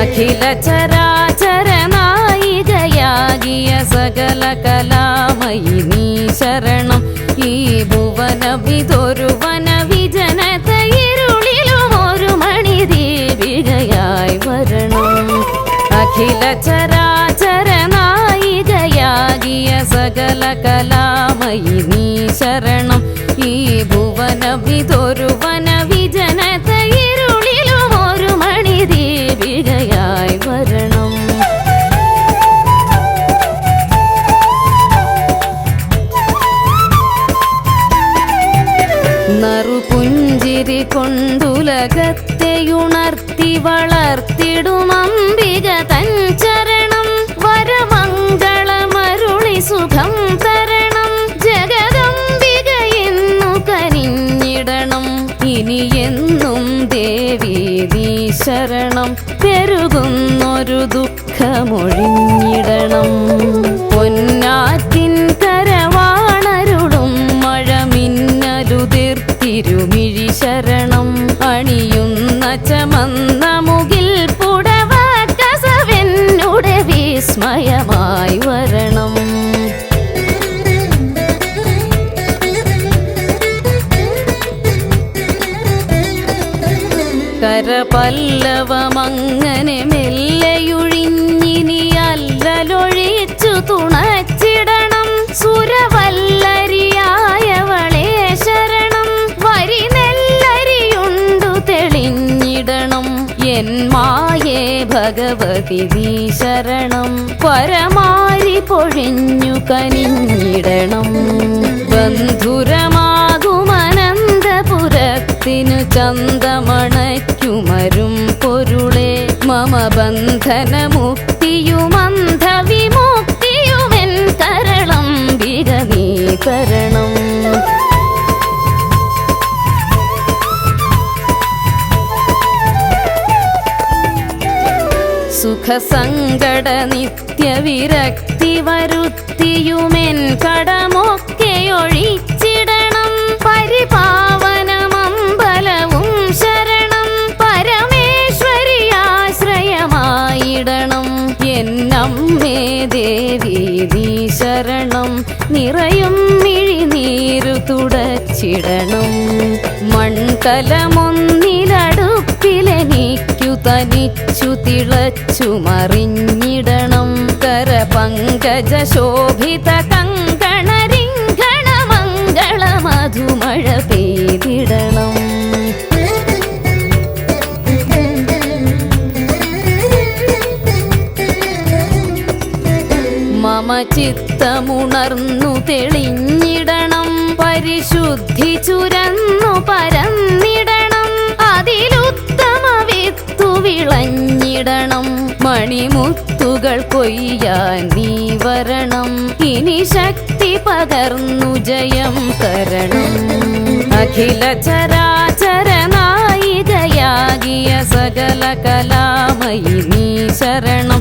അഖില ചരാചര നായികയാകിയ സകല കലാമയി നീ ശരണം ഈ ഭുവന വിതൊരുവന വിജനതയിരുളിലും ഒരു മണി ദീപികയായി വരണം അഖില ചരാചര നായികയാകിയ സകല കലാമയി നീ ശരണം നറുപുഞ്ചിരി കൊണ്ടുലകത്തെയുണർത്തി വളർത്തിടും അംബിക തൻ ചരണം. വരമംഗളമരുളി സുഖം തരണം. ജഗദംബിക എന്നു കനിഞ്ഞിടണം ഇനി എന്നും ദേവി നീ ശരണം. പെരുകുന്നൊരു ദുഃഖമൊഴിഞ്ഞിടണം. പൊന്നാറ്റിൻ കരപല്ലവമങ്ങനെ മെല്ലയൊഴിഞ്ഞിനി അല്ലലൊഴിച്ചു തുണച്ചിടണം. സുരവല്ലരിയായവളെ ശരണം. വരി നെല്ലരിയുണ്ടു തെളിഞ്ഞിടണം. എൻ മായേ ഭഗവതി നീ ശരണം. പരമാരി പൊഴിഞ്ഞു കനിഞ്ഞിടണം. ബന്ധുരമാകുമനന്തപുരത്തിനു ചന്തമണയ്ക്കുമരും ബന്ധന മുക്തിയുമന്ധ വിമുക്തിയുമെൻ കരളം വിരനീ തരണം സുഖസങ്കട നിത്യവിരക്തി വരുത്തിയുമെൻ കടമൊക്കെ നിറയും മിഴിനീരു തുടച്ചിടണം. മൺകലമൊന്നിലടുപ്പിലെനിക്കു തനിച്ചു തിളച്ചു മറിഞ്ഞിടണം. കര പങ്കജ ശോഭിത കങ്കണരിങ്കണ മംഗള മധുമഴ പെയ്തിടണം. മമ ചിത്തമുണർന്നു തെളിഞ്ഞിടണം. പരിശുദ്ധി ചുരന്നു പരന്നിടണം. അതിലുത്തമ വിത്തു വിളഞ്ഞിടണം. മണിമുത്തുകൾ കൊയ്യാൻ നീ വരണം. ഇനി ശക്തി പകർന്നു ജയം തരണം. അഖില ചരാചരനായി ജയാകിയ സകല കലാമയി നീ ശരണം.